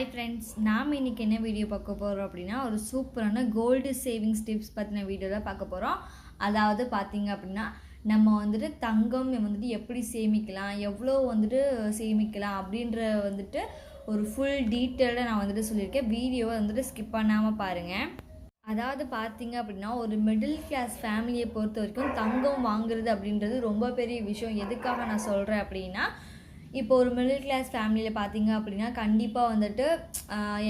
Hi friends நாம் இன்றைக்கி என்ன வீடியோ பார்க்க போகிறோம் அப்படின்னா ஒரு சூப்பரான கோல்டு சேவிங்ஸ் டிப்ஸ் பற்றின வீடியோ தான் பார்க்க போகிறோம் அதாவது பார்த்திங்க அப்படின்னா நம்ம வந்துட்டு தங்கம் வந்துட்டு எப்படி சேமிக்கலாம் எவ்வளோ வந்துட்டு சேமிக்கலாம் அப்படின்ற வந்துட்டு ஒரு ஃபுல் டீட்டெயிலாக நான் வந்துட்டு சொல்லியிருக்கேன். வீடியோவை வந்துட்டு ஸ்கிப் பண்ணாமல் பாருங்கள் அதாவது பார்த்தீங்க அப்படின்னா ஒரு மிடில் கிளாஸ் ஃபேமிலியை பொறுத்த வரைக்கும் தங்கம் வாங்குறது அப்படின்றது ரொம்ப பெரிய விஷயம். எதுக்காக நான் சொல்கிறேன் அப்படின்னா இப்போ ஒரு மிடில் கிளாஸ் ஃபேமிலியில் பார்த்தீங்க அப்படின்னா கண்டிப்பாக வந்துட்டு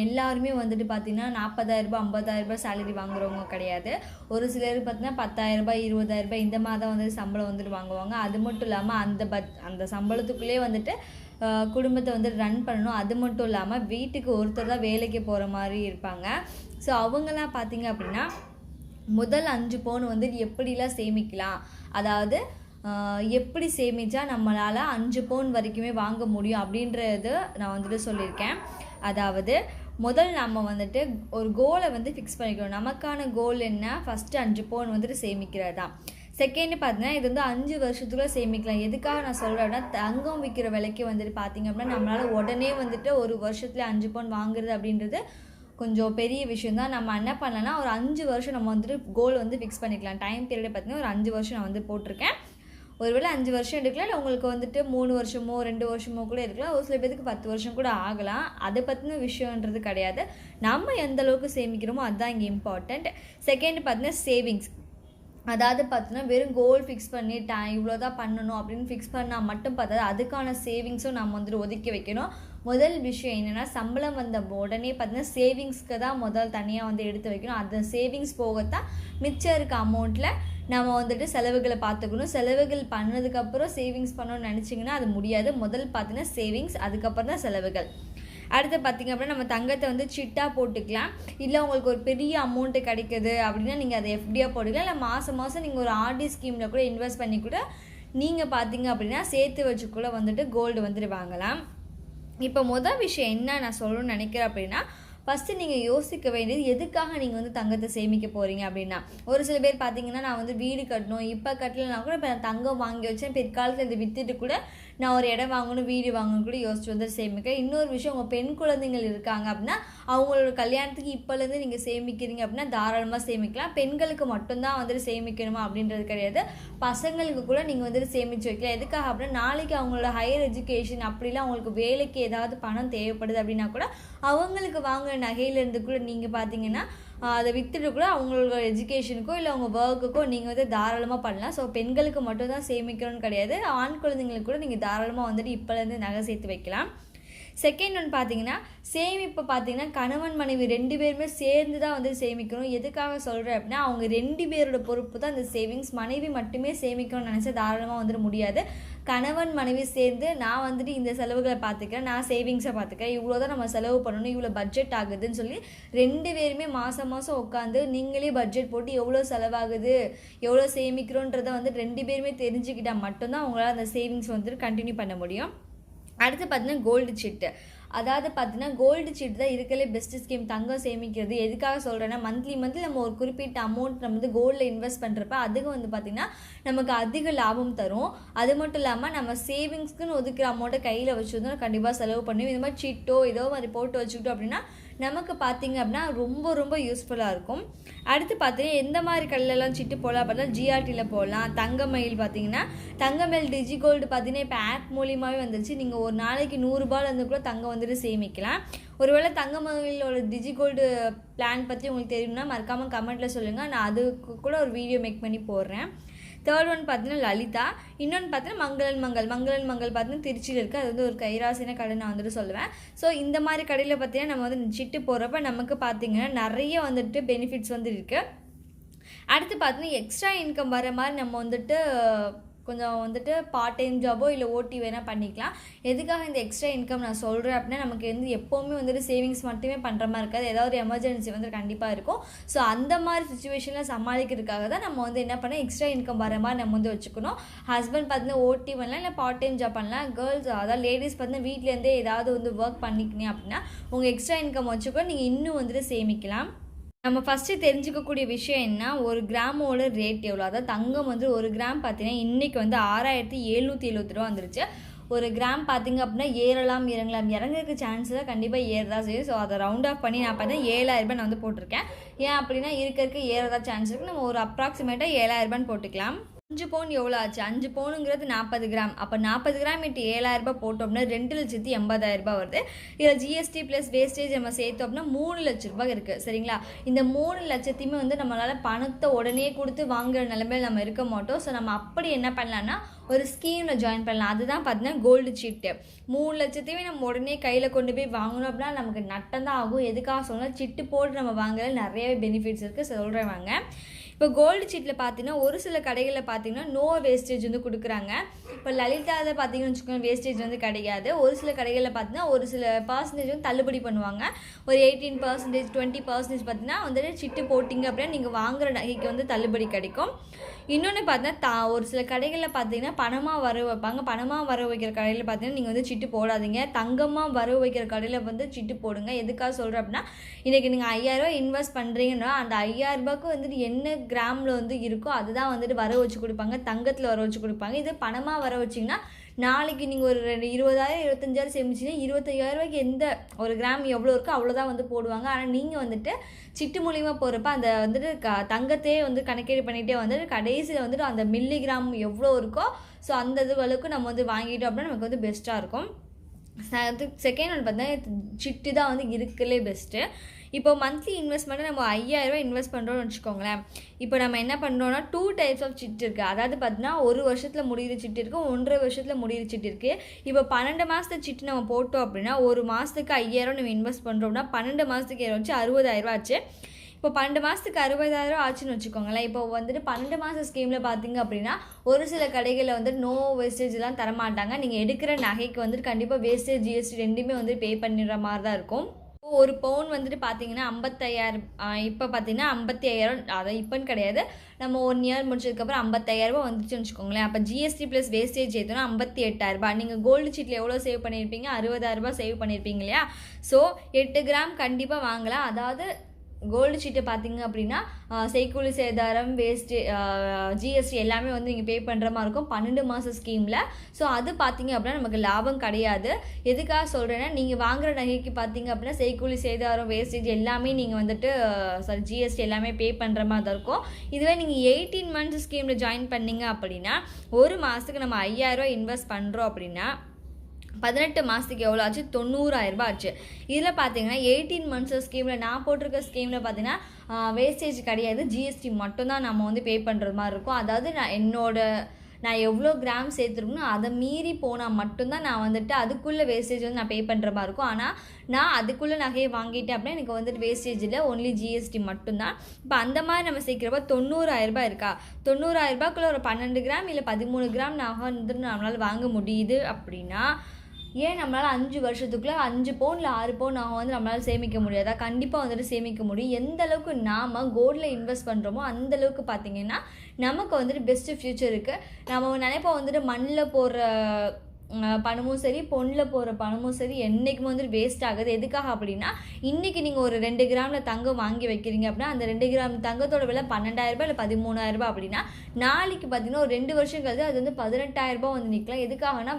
எல்லாருமே வந்துட்டு பார்த்தீங்கன்னா நாற்பதாயிரரூபா ஐம்பதாயிரரூபா சேலரி வாங்குறவங்க கிடையாது. ஒரு சிலர் பார்த்தீங்கன்னா பத்தாயிரரூபா இருபதாயிரரூபா இந்த மாதிரி தான் வந்துட்டு சம்பளம் வந்துட்டு வாங்குவாங்க. அது மட்டும் இல்லாமல் அந்த பட் அந்த சம்பளத்துக்குள்ளேயே வந்துட்டு குடும்பத்தை வந்து ரன் பண்ணணும். அது மட்டும் இல்லாமல் வீட்டுக்கு ஒருத்தர் தான் வேலைக்கு போகிற மாதிரி இருப்பாங்க. ஸோ அவங்கெல்லாம் பார்த்தீங்க அப்படின்னா முதல் அஞ்சு பவுன் வந்து எப்படிலாம் சேமிக்கலாம்? அதாவது எப்படி சேமித்தா நம்மளால் அஞ்சு பவுன் வரைக்குமே வாங்க முடியும் அப்படின்றது நான் வந்துட்டு சொல்லியிருக்கேன். அதாவது முதல் நம்ம வந்துட்டு ஒரு கோலை வந்து ஃபிக்ஸ் பண்ணிக்கணும். நமக்கான கோல் என்ன? ஃபஸ்ட்டு அஞ்சு பவுன் வந்துட்டு சேமிக்கிறது தான். செகண்ட் பார்த்தீங்கன்னா இது வந்து அஞ்சு வருஷத்துக்குள்ள சேமிக்கலாம். எதுக்காக நான் சொல்கிறேன்னா தங்கம் விற்கிற விலைக்கு வந்துட்டு பார்த்தீங்க அப்படின்னா நம்மளால் உடனே வந்துட்டு ஒரு வருஷத்துல அஞ்சு பவுன் வாங்குறது அப்படின்றது கொஞ்சம் பெரிய விஷயம் தான். நம்ம என்ன பண்ணலன்னா ஒரு அஞ்சு வருஷம் நம்ம வந்துட்டு கோல் வந்து ஃபிக்ஸ் பண்ணிக்கலாம். டைம் பீரியட் பார்த்தீங்கன்னா ஒரு அஞ்சு வருஷம் நான் வந்து போட்டிருக்கேன். ஒருவேளை அஞ்சு வருஷம் எடுக்கலாம் இல்லை உங்களுக்கு வந்துட்டு மூணு வருஷமோ ரெண்டு வருஷமோ கூட இருக்கலாம் ஒரு சில பேருக்கு பத்து வருஷம் கூட ஆகலாம். அதை பற்றின விஷயன்றது கிடையாது. நம்ம எந்த அளவுக்கு சேமிக்கிறோமோ அதுதான் இங்கே இம்பார்ட்டண்ட் செகண்ட் பார்த்தீங்கன்னா சேவிங்ஸ் அதாவது பார்த்தீங்கன்னா வெறும் கோல் ஃபிக்ஸ் பண்ணிட்டேன் இவ்வளோ தான் பண்ணணும் அப்படின்னு ஃபிக்ஸ் பண்ணால் மட்டும் பார்த்தா அதுக்கான சேவிங்ஸும் நம்ம வந்துட்டு ஒதுக்கி வைக்கணும். முதல் விஷயம் என்னென்னா சம்பளம் வந்த உடனே பார்த்தீங்கன்னா சேவிங்ஸ்க்கு தான் முதல் தனியாக வந்து எடுத்து வைக்கணும். அந்த சேவிங்ஸ் போகத்தான் மிச்சம் இருக்க அமௌண்ட்டில் நம்ம வந்துட்டு செலவுகளை பார்த்துக்கணும். செலவுகள் பண்ணதுக்கப்புறம் சேவிங்ஸ் பண்ணணும்னு நினச்சிங்கன்னா அது முடியாது. முதல் பார்த்தீங்கன்னா சேவிங்ஸ் அதுக்கப்புறம் தான் செலவுகள். அடுத்து பார்த்திங்க அப்படின்னா நம்ம தங்கத்தை வந்து சிட்டாக போட்டுக்கலாம். இல்லை உங்களுக்கு ஒரு பெரிய அமௌண்ட்டு கிடைக்குது அப்படின்னா நீங்கள் அதை எஃப்டியாக போட்டுக்கலாம். இல்லை மாதம் மாதம் நீங்கள் ஒரு ஆர்டி ஸ்கீமில் கூட இன்வெஸ்ட் பண்ணி கூட நீங்கள் பார்த்தீங்க அப்படின்னா சேர்த்து வச்சுக்குள்ளே வந்துட்டு கோல்டு வந்துட்டு வாங்கலாம். இப்போ மொதல் விஷயம் என்ன நான் சொல்லணும்னு நினைக்கிறேன் அப்படின்னா ஃபஸ்ட்டு நீங்கள் யோசிக்க வேண்டியது எதுக்காக நீங்கள் வந்து தங்கத்தை சேமிக்க போகிறீங்க அப்படின்னா ஒரு சில பேர் பார்த்தீங்கன்னா நான் வந்து வீடு கட்டணும் இப்போ கட்டலைன்னா கூட இப்போ நான் தங்கம் வாங்கி வச்சேன் பிற்காலத்தில் இதை விற்றுட்டு கூட நான் ஒரு இடம் வாங்கணும் வீடு வாங்கணும் கூட யோசிச்சு வந்து சேமிக்க இன்னொரு விஷயம் உங்கள் பெண் குழந்தைகள் இருக்காங்க அப்படின்னா அவங்களோட கல்யாணத்துக்கு இப்போலேருந்து நீங்கள் சேமிக்கிறீங்க அப்படின்னா தாராளமாக சேமிக்கலாம். பெண்களுக்கு மட்டும்தான் வந்துட்டு சேமிக்கணுமா அப்படின்றது கிடையாது. பசங்களுக்கு கூட நீங்கள் வந்துட்டு சேமித்து வைக்கலாம். எதுக்காக அப்படின்னா நாளைக்கு அவங்களோட ஹையர் எஜுகேஷன் அப்படிலாம் அவங்களுக்கு வேலைக்கு ஏதாவது பணம் தேவைப்படுது அப்படின்னா கூட அவங்களுக்கு வாங்க நகையிலேருந்து கூட நீங்கள் பார்த்தீங்கன்னா அதை விற்றுட்டு கூட அவங்களோட எஜுகேஷனுக்கோ இல்லை அவங்க ஒர்க்குக்கோ நீங்கள் வந்து தாராளமாக பண்ணலாம். ஸோ பெண்களுக்கு மட்டும் தான் சேமிக்கணும்னு கிடையாது. ஆண் குழந்தைங்களுக்கு கூட நீங்கள் தாராளமாக வந்துட்டு இப்போலேருந்து நகை சேர்த்து வைக்கலாம். செகண்ட் ஒன் பார்த்தீங்கன்னா சேமிப்பு பார்த்தீங்கன்னா கணவன் மனைவி ரெண்டு பேருமே சேர்ந்து தான் வந்து சேமிக்கணும். எதுக்காக சொல்கிறேன் அப்படின்னா அவங்க ரெண்டு பேரோட பொறுப்பு தான் அந்த சேவிங்ஸ் மனைவி மட்டுமே சேமிக்கணும்னு நினச்சா தாராளமாக வந்துட முடியாது. கணவன் மனைவி சேர்ந்து நான் வந்துட்டு இந்த செலவுகளை பார்த்துக்கிறேன் நான் சேவிங்ஸை பார்த்துக்கிறேன் இவ்வளோ தான் நம்ம செலவு பண்ணணும் இவ்வளோ பட்ஜெட் ஆகுதுன்னு சொல்லி ரெண்டு பேருமே மாதம் மாதம் உட்காந்து நீங்களே பட்ஜெட் போட்டு எவ்வளோ செலவாகுது எவ்வளோ சேமிக்கிறோன்றதை வந்து ரெண்டு பேருமே தெரிஞ்சுக்கிட்டால் மட்டும்தான் அவங்களால அந்த சேவிங்ஸ் வந்துட்டு கண்டினியூ பண்ண முடியும். அடுத்து பார்த்தீங்கன்னா கோல்டு சிட்டு அதாவது பார்த்தீங்கன்னா கோல்டு சீட் தான் இருக்கலே பெஸ்ட் ஸ்கீம் தங்கம் சேமிக்கிறது. எதுக்காக சொல்கிறேன்னா மந்த்லி மந்த்லி நம்ம ஒரு குறிப்பிட்ட அமௌண்ட் நம்ம வந்து கோல்டில் இன்வெஸ்ட் பண்ணுறப்ப அதுக்கு வந்து பார்த்திங்கன்னா நமக்கு அதிக லாபம் தரும். அது மட்டும் இல்லாமல் நம்ம சேவிங்ஸ்க்குன்னு ஒதுக்குற அமௌண்ட்டை கையில் வச்சுருந்தோம் கண்டிப்பாக செலவு பண்ணி இந்த மாதிரி சீட்டோ ஏதோ மாதிரி போட்டு வச்சுக்கிட்டோம் அப்படின்னா நமக்கு பார்த்திங்க அப்படின்னா ரொம்ப ரொம்ப யூஸ்ஃபுல்லாக இருக்கும். அடுத்து பார்த்தீங்கன்னா எந்த மாதிரி கடையிலலாம் சிட்டு போகலாம் அப்படின்னா ஜிஆர்டியில் போடலாம். தங்கமயில் பார்த்தீங்கன்னா தங்கமயில் டிஜி கோல்டு பார்த்தீங்கன்னா இப்போ ஆப் மூலியமாகவே வந்துருச்சு. நீங்கள் ஒரு நாளைக்கு நூறுரூபாலேருந்து கூட தங்கம் வந்துட்டு சேமிக்கலாம். ஒருவேளை தங்கமயிலோட டிஜி கோல்டு பிளான் பற்றி உங்களுக்கு தெரியும்னா மறக்காமல் கமெண்ட்டில் சொல்லுங்கள் நான் அதுக்கு கூட ஒரு வீடியோ மேக் பண்ணி போடுறேன். தேர்ட் ஒன் பார்த்தீங்கன்னா லலிதா. இன்னொன்று பார்த்தீங்கன்னா மங்களன் மங்கள். மங்களன் மங்கள் பார்த்தீங்கன்னா திருச்சியில் இருக்குது அது வந்து ஒரு கைராசின கடை நான் வந்துட்டு சொல்லுவேன். ஸோ இந்த மாதிரி கடையில் பார்த்தீங்கன்னா நம்ம வந்து சிட்டு போகிறப்ப நமக்கு பார்த்தீங்கன்னா நிறைய வந்துட்டு பெனிஃபிட்ஸ் வந்து இருக்குது அடுத்து பார்த்தீங்கன்னா எக்ஸ்ட்ரா இன்கம் வர மாதிரி நம்ம வந்துட்டு கொஞ்சம் வந்துட்டு பார்ட் டைம் ஜாபோ இல்லை ஓட்டி வேணால் பண்ணிக்கலாம். எதுக்காக இந்த எக்ஸ்ட்ரா இன்கம் நான் சொல்கிறேன் அப்படின்னா நமக்கு வந்து எப்போவுமே வந்துட்டு சேவிங்ஸ் மட்டுமே பண்ணுற மாதிரி இருக்காது. ஏதாவது ஒரு எமர்ஜென்சி வந்து கண்டிப்பாக இருக்கும். ஸோ அந்த மாதிரி சுச்சுவேஷனில் சமாளிக்கிறதுக்காக தான் நம்ம வந்து என்ன பண்ண எக்ஸ்ட்ரா இன்கம் வர மாதிரி நம்ம வந்து வச்சுக்கணும். ஹஸ்பண்ட் பார்த்தீங்கன்னா ஓட்டி பண்ணலாம் இல்லை பார்ட் டைம் ஜாப் பண்ணலாம். கேர்ள்ஸ் அதாவது லேடிஸ் பார்த்தீங்கன்னா வீட்லேருந்தே ஏதாவது வந்து ஒர்க் பண்ணிக்கினீங்க அப்படின்னா உங்கள் எக்ஸ்ட்ரா இன்கம் வச்சுக்கூட நீங்கள் இன்னும் வந்துட்டு சேமிக்கலாம். நம்ம ஃபஸ்ட்டு தெரிஞ்சுக்கக்கூடிய விஷயம் என்ன? ஒரு கிராமோட ரேட் எவ்வளோ அதாவது தங்கம் வந்து ஒரு கிராம் பார்த்தீங்கன்னா இன்றைக்கி வந்து ஆறாயிரத்தி எழுநூற்றி எழுபத்தி ரூபா வந்துருச்சு. ஒரு கிராம் பார்த்தீங்க அப்படின்னா ஏறலாம் இறங்கலாம். இறங்குறதுக்கு சான்ஸ் தான் கண்டிப்பாக ஏறதா செய்யும். ஸோ அதை ரவுண்ட் ஆஃப் பண்ணி நான் பார்த்தா ஏழாயிரரூபா நான் வந்து போட்டிருக்கேன். ஏன் அப்படின்னா இருக்க இருக்க ஏறதா சான்ஸ் இருக்குது நம்ம ஒரு அப்ராக்சிமேட்டாக ஏழாயிரரூபான்னு போட்டுக்கலாம். அஞ்சு பவுன் எவ்வளோ ஆச்சு? அஞ்சு பவுனுங்கிறது நாற்பது கிராம். அப்போ நாற்பது கிராம் இட்டு ஏழாயிரரூபா போட்டோம்னா ரெண்டு லட்சத்தி எண்பதாயிரரூபா வருது. இதில் ஜிஎஸ்டி ப்ளஸ் வேஸ்டேஜ் நம்ம சேர்த்தோம்னா மூணு லட்ச ரூபாய் இருக்குது சரிங்களா? இந்த மூணு லட்சத்தையுமே வந்து நம்மளால் பணத்தை உடனே கொடுத்து வாங்குற நிலைமையில் நம்ம இருக்க மாட்டோம். ஸோ நம்ம அப்படி என்ன பண்ணலான்னா ஒரு ஸ்கீமில் ஜாயின் பண்ணலாம். அதுதான் பார்த்தீங்கன்னா கோல்டு சீட்டு மூணு லட்சத்தையுமே நம்ம உடனே கையில் கொண்டு போய் வாங்கணும் அப்படின்னா நமக்கு நட்டம் தான் ஆகும். எதுக்காக சொன்னால் சிட்டு போட்டு நம்ம வாங்குறது நிறையவே பெனிஃபிட்ஸ் இருக்குது சொல்கிறேன் வாங்க. இப்போ கோல்டு சீட்டில் பார்த்தீங்கன்னா ஒரு சில கடைகளில் பார்த்தீங்கன்னா நோ வேஸ்டேஜ் வந்து கொடுக்குறாங்க. இப்போ லலிதாவில் பார்த்தீங்கன்னு வச்சுக்கோங்க வேஸ்டேஜ் வந்து கிடையாது. ஒரு சில கடைகளில் பார்த்தீங்கன்னா ஒரு சில பர்சன்டேஜ் வந்து தள்ளுபடி பண்ணுவாங்க. ஒரு எயிட்டீன் பர்சன்டேஜ் டுவெண்ட்டி பர்சன்டேஜ் பார்த்தீங்கன்னா வந்துட்டு சிட்டு போட்டிங்க அப்படின்னா நீங்கள் வாங்குற நகைக்கு வந்து தள்ளுபடி கிடைக்கும். இன்னொன்று பார்த்தீங்கன்னா தா ஒரு சில கடைகளில் பார்த்தீங்கன்னா பணமாக வர வைப்பாங்க. பணமாக வர வைக்கிற கடையில் பார்த்தீங்கன்னா நீங்கள் வந்து சிட்டு போடாதீங்க. தங்கமாக வர வைக்கிற கடையில் வந்து சிட்டு போடுங்க. எதுக்காக சொல்கிறேன் அப்படின்னா இன்றைக்கி நீங்கள் ஐயாயிரரூவா இன்வெஸ்ட் பண்ணுறீங்கன்னா அந்த ஐயாயிரரூபாக்கு வந்துட்டு என்ன கிராமில் வந்து இருக்கோ அதுதான் வந்துட்டு வர வச்சு கொடுப்பாங்க. தங்கத்தில் வர வச்சு கொடுப்பாங்க. இது பணமாக வர வச்சிங்கன்னா நாளைக்கு நீங்கள் ஒரு ரெண்டு இருபதாயிரம் இருபத்தஞ்சாயிரம் சேமிச்சிங்கன்னா இருபத்தையாயிரம் ரூபாய்க்கு எந்த ஒரு கிராம் எவ்வளோ இருக்கோ அவ்வளோதான் வந்து போடுவாங்க. ஆனால் நீங்கள் வந்துட்டு சிட்டு மூலியமாக போகிறப்ப அந்த வந்துட்டு க தங்கத்தையே வந்து கணக்கீடு பண்ணிகிட்டே வந்துட்டு கடைசியில் வந்துட்டு அந்த மில்லி கிராம் எவ்வளோ இருக்கோ ஸோ அந்த இதுகளுக்கு நம்ம வந்து வாங்கிட்டோம் அப்படின்னா நமக்கு வந்து பெஸ்ட்டாக இருக்கும். செகண்ட் ஒன் பார்த்தீங்கன்னா சிட்டு தான் வந்து இருக்கலே பெஸ்ட்டு இப்போ மந்த்லி இன்வெஸ்ட்மெண்ட்டை நம்ம ஐயாயிரரூவா இன்வெஸ்ட் பண்ணுறோம்னு வச்சுக்கோங்களேன். இப்போ நம்ம என்ன பண்ணுறோம்னா டூ டைப்ஸ் ஆஃப் சிட் இருக்குது அதாவது பார்த்தீங்கன்னா ஒரு வருஷத்தில் முடிகிற சிட்டு இருக்குது ஒன்றரை வருஷத்தில் முடிகிற சிட்டு இருக்குது இப்போ பன்னெண்டு மாதத்து சிட்டு நம்ம போட்டோம் அப்படின்னா ஒரு மாதத்துக்கு ஐயாயிரம் நம்ம இன்வெஸ்ட் பண்ணுறோம்னா பன்னெண்டு மாதத்துக்கு ஏற வச்சு அறுபதாயிரரூவா ஆச்சு. இப்போ பன்னெண்டு மாதத்துக்கு அறுபதாயிரம் ஆச்சுன்னு வச்சுக்கோங்களேன். இப்போ வந்துட்டு பன்னெண்டு மாதம் ஸ்கீமில் பார்த்தீங்க அப்படின்னா ஒரு சில கடைகளில் வந்து நோ வேஸ்டேஜ்லாம் தரமாட்டாங்க. நீங்கள் எடுக்கிற நகைக்கு வந்துட்டு கண்டிப்பாக வேஸ்டேஜ் ஜிஎஸ்டி ரெண்டுமே வந்து பே பண்ணிடுற மாதிரி தான் இருக்கும். ஒரு பவுன் வந்துட்டு பார்த்தீங்கன்னா ஐம்பத்தையாயிரம் இப்போ பார்த்தீங்கன்னா ஐம்பத்தி ஐயாயிரம் அதை இப்போன்னு கிடையாது. நம்ம ஒன் இயர் முடிச்சதுக்கப்புறம் ஐம்பத்தாயிரரூபா வந்துச்சுன்னு வச்சுக்கோங்களேன். அப்போ ஜிஎஸ்டி ப்ளஸ் வேஸ்டேஜ் ஏற்றோன்னா ஐம்பத்தி எட்டாயிரரூபா நீங்கள் கோல்டு சீட்டில் எவ்வளோ சேவ் பண்ணியிருப்பீங்க அறுபதாயிரரூபா சேவ் பண்ணியிருப்பீங்க இல்லையா? ஸோ எட்டு கிராம் கண்டிப்பாக வாங்கலாம். அதாவது கோல்டு சீட்டு பார்த்தீங்க அப்படின்னா செய்கூலி சேதாரம் வேஸ்ட்டு ஜிஎஸ்டி எல்லாமே வந்து நீங்கள் பே பண்ணுற மாதிரி இருக்கும். பன்னெண்டு மாதம் ஸ்கீமில் ஸோ அது பார்த்தீங்க அப்படின்னா நமக்கு லாபம் கிடையாது. எதுக்காக சொல்கிறேன்னா நீங்கள் வாங்குகிற நகைக்கு பார்த்தீங்க அப்படின்னா செய்கூலி சேதாரம் வேஸ்டேஜ் எல்லாமே நீங்கள் வந்துட்டு சாரி ஜிஎஸ்டி எல்லாமே பே பண்ணுற மாதிரி தான் இருக்கும். இதுவே நீங்கள் எயிட்டீன் மந்த்ஸ் ஸ்கீமில் ஜாயின் பண்ணீங்க அப்படின்னா ஒரு மாதத்துக்கு நம்ம ஐயாயிரரூவா இன்வெஸ்ட் பண்ணுறோம் அப்படின்னா பதினெட்டு மாதத்துக்கு எவ்வளோ ஆச்சு? தொண்ணூறாயிரரூபா ஆச்சு. இதில் பார்த்தீங்கன்னா எயிட்டீன் மந்த்ஸ் ஸ்கீமில் நான் போட்டிருக்க ஸ்கீமில் பார்த்தீங்கன்னா வேஸ்டேஜ் கிடையாது. ஜிஎஸ்டி மட்டும்தான் நம்ம வந்து பே பண்ணுற மாதிரி இருக்கும். அதாவது நான் என்னோட நான் எவ்வளோ கிராம் சேர்த்துருக்கணும் அதை மீறி போனால் மட்டும்தான் நான் வந்துட்டு அதுக்குள்ளே வேஸ்டேஜ் வந்து நான் பே பண்ணுற மாதிரி இருக்கும். ஆனால் நான் அதுக்குள்ளே நகையை வாங்கிட்டேன் அப்படின்னா எனக்கு வந்துட்டு வேஸ்டேஜ் இல்லை. ஒன்லி ஜிஎஸ்டி மட்டும்தான். இப்போ அந்த மாதிரி நம்ம சேர்க்குறப்ப தொண்ணூறாயிரரூபா இருக்கா? தொண்ணூறாயிரரூபாக்குள்ளே ஒரு பன்னெண்டு கிராம் இல்லை பதிமூணு கிராம் நகை வந்துட்டு நம்மளால் வாங்க முடியுது அப்படின்னா ஏன் நம்மளால் அஞ்சு வருஷத்துக்குள்ளே அஞ்சு பவுனில் ஆறு பவுன் ஆகும் வந்து நம்மளால் சேமிக்க முடியாதா? கண்டிப்பாக வந்துட்டு சேமிக்க முடியும். எந்த அளவுக்கு நாம் கோல்டில் இன்வெஸ்ட் பண்ணுறோமோ அந்த அளவுக்கு பார்த்தீங்கன்னா நமக்கு வந்துட்டு பெஸ்ட்டு ஃப்யூச்சர் இருக்குது நம்ம நினைப்போம் வந்துட்டு மண்ணில் போடுற பணமும் சரி பொண்ணில் போகிற பணமும் சரி என்றைக்கும் வந்துட்டு வேஸ்ட் ஆகுது. எதுக்காக அப்படின்னா இன்றைக்கி நீங்கள் ஒரு ரெண்டு கிராமில் தங்கம் வாங்கி வைக்கிறீங்க அப்படின்னா அந்த ரெண்டு கிராம் தங்கத்தோட விலை பன்னெண்டாயிரரூபா இல்லை பதிமூணாயிரரூபா அப்படின்னா நாளைக்கு பார்த்தீங்கன்னா ஒரு ரெண்டு வருஷம் கழிச்சு அது வந்து பதினெட்டாயிரரூபா வந்து நிற்கலாம் எதுக்காகனா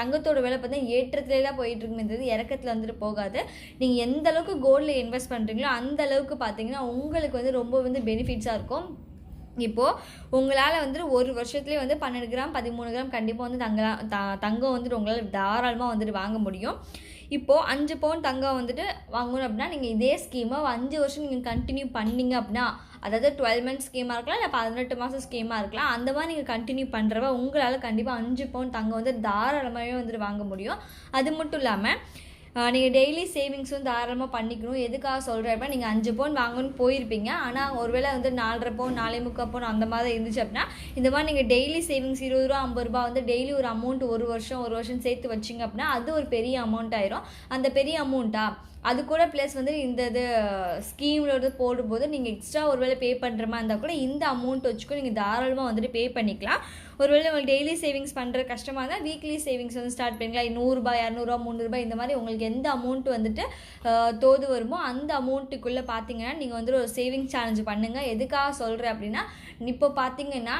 தங்கத்தோட விலை பார்த்தீங்கன்னா ஏற்றத்துல தான் போயிட்டு இருக்குமே இறக்கத்தில் வந்துட்டு போகாது. நீங்கள் எந்த அளவுக்கு கோல்டில் இன்வெஸ்ட் பண்ணுறீங்களோ அந்த அளவுக்கு பார்த்தீங்கன்னா உங்களுக்கு வந்து ரொம்ப வந்து பெனிஃபிட்ஸாக இருக்கும். இப்போது உங்களால் வந்துட்டு ஒரு வருஷத்துலேயே வந்து பன்னெண்டு கிராம் பதிமூணு கிராம் கண்டிப்பாக வந்து தங்கலாம் த தங்கம் வந்துட்டு உங்களால் தாராளமாக வந்துட்டு வாங்க முடியும். இப்போது அஞ்சு பவுன் தங்கம் வந்துட்டு வாங்கணும் அப்படின்னா நீங்கள் இதே ஸ்கீமை அஞ்சு வருஷம் நீங்கள் கண்டினியூ பண்ணிங்க அப்படின்னா அதாவது டுவெல் மந்த்ஸ் ஸ்கீமாக இருக்கலாம் இல்லை பதினெட்டு மாதம் ஸ்கீமாக இருக்கலாம் அந்த மாதிரி நீங்கள் கண்டினியூ பண்ணுறவ உங்களால் கண்டிப்பாக அஞ்சு பவுன் தங்கம் வந்து தாராளமாகவே வந்துட்டு வாங்க முடியும். அது மட்டும் இல்லாமல் நீங்கள் டெய்லி சேவிங்ஸும் தாராளமாக பண்ணிக்கணும். எதுக்காக சொல்கிறப்ப நீங்கள் அஞ்சு பவுன் வாங்கணும்னு போயிருப்பீங்க. ஆனால் ஒருவேளை வந்து நாலரை பவுன் நாலே முக்கால் பவுன் அந்த மாதிரி இருந்துச்சு அப்படின்னா இந்த மாதிரி நீங்கள் டெய்லி சேவிங்ஸ் இருபது ரூபா ஐம்பது ரூபா வந்து டெய்லி ஒரு அமௌண்ட் ஒரு வருஷம் ஒரு வருஷம் சேர்த்து வச்சிங்க அப்படின்னா அது ஒரு பெரிய அமௌண்ட் ஆயிரும். அந்த பெரிய அமௌண்ட்டா அது கூட ப்ளஸ் வந்து இந்த இது ஸ்கீமில் வந்து போடும்போது நீங்கள் எக்ஸ்ட்ரா ஒரு வேளை பே பண்ணுற மாதிரி இருந்தால் கூட இந்த அமௌண்ட் வச்சுக்கோ நீங்கள் தாராளமாக வந்துட்டு பே பண்ணிக்கலாம். ஒருவேளை உங்களுக்கு டெய்லி சேவிங்ஸ் பண்ணுற கஷ்டமாக இருந்தால் வீக்லி சேவிங்ஸ் வந்து ஸ்டார்ட் பண்ணிக்கலாம். நூறுரூபா இரநூறுவா முந்நூறுரூபா இந்த மாதிரி உங்களுக்கு எந்த அமௌண்ட் வந்துட்டு தோது வருமோ அந்த அமௌண்ட்டுக்குள்ளே பார்த்தீங்கன்னா நீங்கள் வந்துட்டு ஒரு சேவிங் சேலஞ்ச் பண்ணுங்கள் எதுக்காக சொல்கிறேன் அப்படின்னா இப்போ பார்த்தீங்கன்னா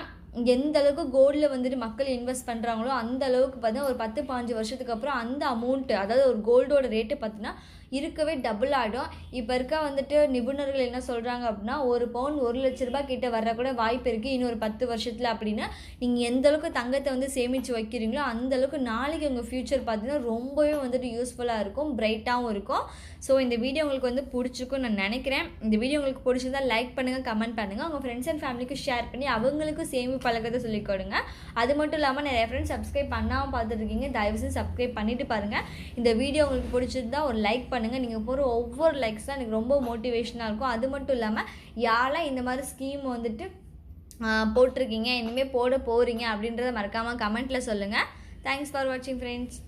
எந்த அளவுக்கு கோல்டில் வந்துட்டு மக்கள் இன்வெஸ்ட் பண்ணுறாங்களோ அந்த அளவுக்கு பார்த்தீங்கன்னா ஒரு பத்து பாஞ்சு வருஷத்துக்கு அப்புறம் அந்த அமௌண்ட்டு அதாவது ஒரு கோல்டோட ரேட்டு பார்த்தீங்கன்னா இருக்கவே டபுள் ஆகிடும் இப்போ இருக்க வந்துட்டு நிபுணர்கள் என்ன சொல்கிறாங்க அப்படின்னா ஒரு பவுன் ஒரு லட்ச ரூபாய் கிட்ட வர கூட வாய்ப்பு இருக்குது இன்னொரு பத்து வருஷத்தில் அப்படின்னா நீங்கள் எந்த அளவுக்கு தங்கத்தை வந்து சேமித்து வைக்கிறீங்களோ அந்த அளவுக்கு நாளைக்கு உங்கள் ஃப்யூச்சர் பார்த்தீங்கன்னா ரொம்பவே வந்துட்டு யூஸ்ஃபுல்லாக இருக்கும் பிரைட்டாகவும் இருக்கும். ஸோ இந்த வீடியோ உங்களுக்கு வந்து பிடிச்சிருக்கும் நான் நினைக்கிறேன். இந்த வீடியோ உங்களுக்கு பிடிச்சிருந்தா லைக் பண்ணுங்கள் கமெண்ட் பண்ணுங்கள் உங்கள் ஃப்ரெண்ட்ஸ் அண்ட் ஃபேமிலிக்கு ஷேர் பண்ணி அவங்களுக்கும் சேமி பழக்கத்தை சொல்லிக் கொடுங்க. அது மட்டும் இல்லாமல் நிறைய ஃப்ரெண்ட்ஸ் சப்ஸ்கிரைப் பண்ணாமல் பார்த்துட்டு இருக்கீங்க. தயவு சப்ஸ்கிரைப் பண்ணிட்டு பாருங்கள் இந்த வீடியோ உங்களுக்கு பிடிச்சிருந்தா ஒரு லைக் பண்ணுங்கள் நீங்கள் போகிற ஒவ்வொரு லைக்ஸ் தான் எனக்கு ரொம்ப மோட்டிவேஷனாக இருக்கும். அது மட்டும் இல்லாமல் யாரெல்லாம் இந்த மாதிரி ஸ்கீம் வந்துட்டு போட்டிருக்கீங்க இனிமேல் போட போகிறீங்க அப்படின்றத மறக்காமல் கமெண்ட்டில் சொல்லுங்கள் தேங்க்ஸ் ஃபார் வாட்சிங் ஃப்ரெண்ட்ஸ்